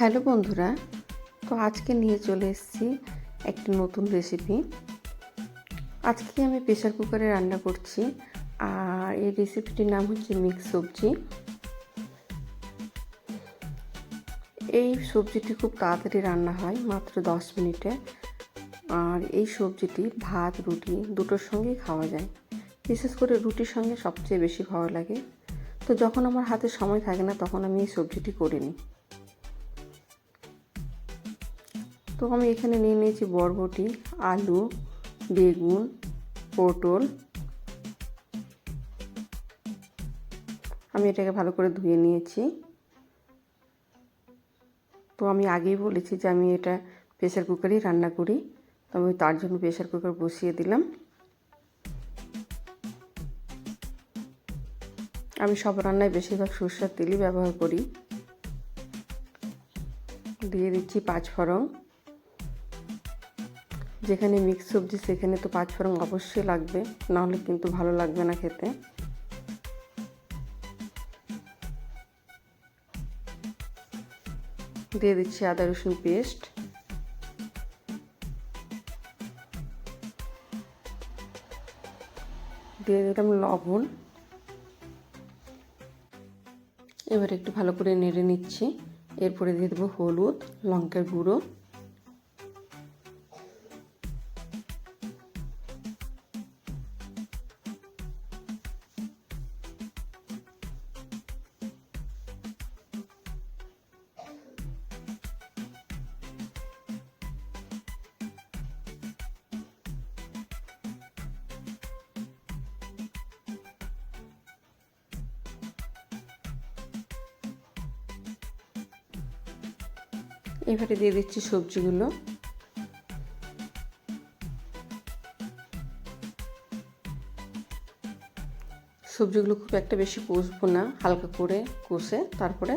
Hello বন্ধুরা, তো আজকে নিয়ে চলে এসেছি একটি নতুন রেসিপি আজকে আমি প্রেশার কুকারে রান্না করছি, আর এই রেসিপিটির নাম হচ্ছে মিক্স সবজি। এই সবজিটি খুব তাড়াতাড়ি রান্না হয়, মাত্র দশ মিনিটে। আর এই সবজিটি ভাত, রুটি দুটোর সঙ্গেই খাওয়া যায়। বিশেষ করে রুটির সঙ্গে সবচেয়ে বেশি ভালো লাগে। তো যখন আমার হাতে সময় থাকে না, তখন আমি এই সবজিটি করে নিই। তো আমি এখানে নিয়ে নিয়েছি বরবটি, আলু, বেগুন, পটল। আমি এটাকে ভালো করে ধুয়ে নিয়েছি। তো আমি আগেই বলেছি যে আমি এটা প্রেশার কুকারেই রান্না করি। তো আমি তার জন্য প্রেশার কুকার বসিয়ে দিলাম। আমি সব রান্নায় বেশিরভাগ সরষের তেলই ব্যবহার করি। দিয়ে দিচ্ছি পাঁচ ফোড়ন। যেখানে মিক্স সবজি, সেখানে তো পাঁচ ফোড়ন অবশ্যই লাগবে। নাহলে কিন্তু ভালো লাগবে না খেতে। দিয়ে দিচ্ছি আদা, রসুন পেস্ট। দিয়ে দিলাম লবণ। এবার একটু ভালো করে নেড়ে নিচ্ছি। এরপরে দিয়ে দেবো হলুদ, লঙ্কার গুঁড়ো। এবারে দিয়ে দিচ্ছি সবজিগুলো। সবজিগুলো খুব একটা বেশি কষবো না, হালকা করে কষে তারপরে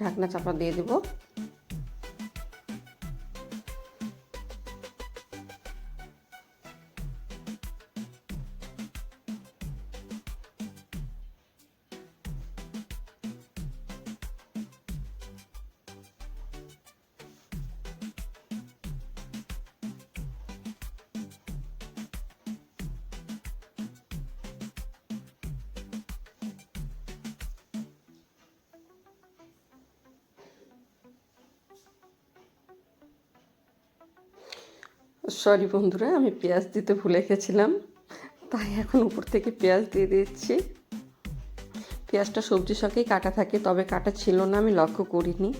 ঢাকনা চাপা দিয়ে দেবো। সরি বন্ধুরা, আমি পেঁয়াজ দিতে ভুলে গেছিলাম, তাই এখন উপর থেকে পেঁয়াজ দিয়ে দিচ্ছি। পেঁয়াজটা সবজির সঙ্গেই কাটা থাকে, তবে কাটা ছিল না, আমি লক্ষ্য করিনি।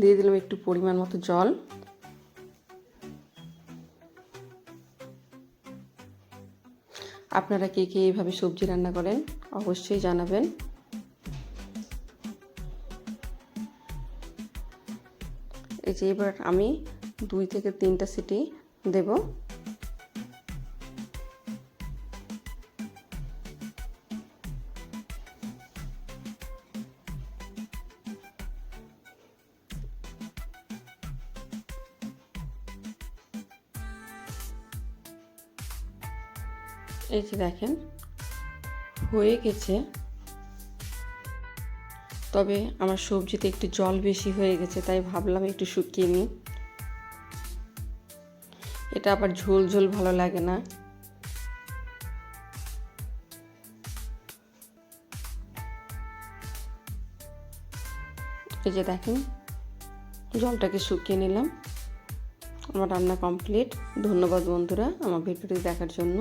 দিয়ে দিলাম একটু পরিমাণ মতো জল। আপনারা কে কে এইভাবে সবজি রান্না করেন অবশ্যই জানাবেন। এই যে এবার আমি দুই থেকে তিনটা সিটি দেব। এই যে দেখেন, হয়ে গেছে। তবে আমার সবজিতে একটু জল বেশি হয়ে গেছে, তাই ভাবলাম একটু শুকিয়ে নিই। এটা আবার ঝোল ঝোল ভালো লাগে না। এই যে দেখেন, জলটাকে শুকিয়ে নিলাম। আমার রান্না কমপ্লিট। ধন্যবাদ বন্ধুরা আমার ভিডিওটি দেখার জন্য।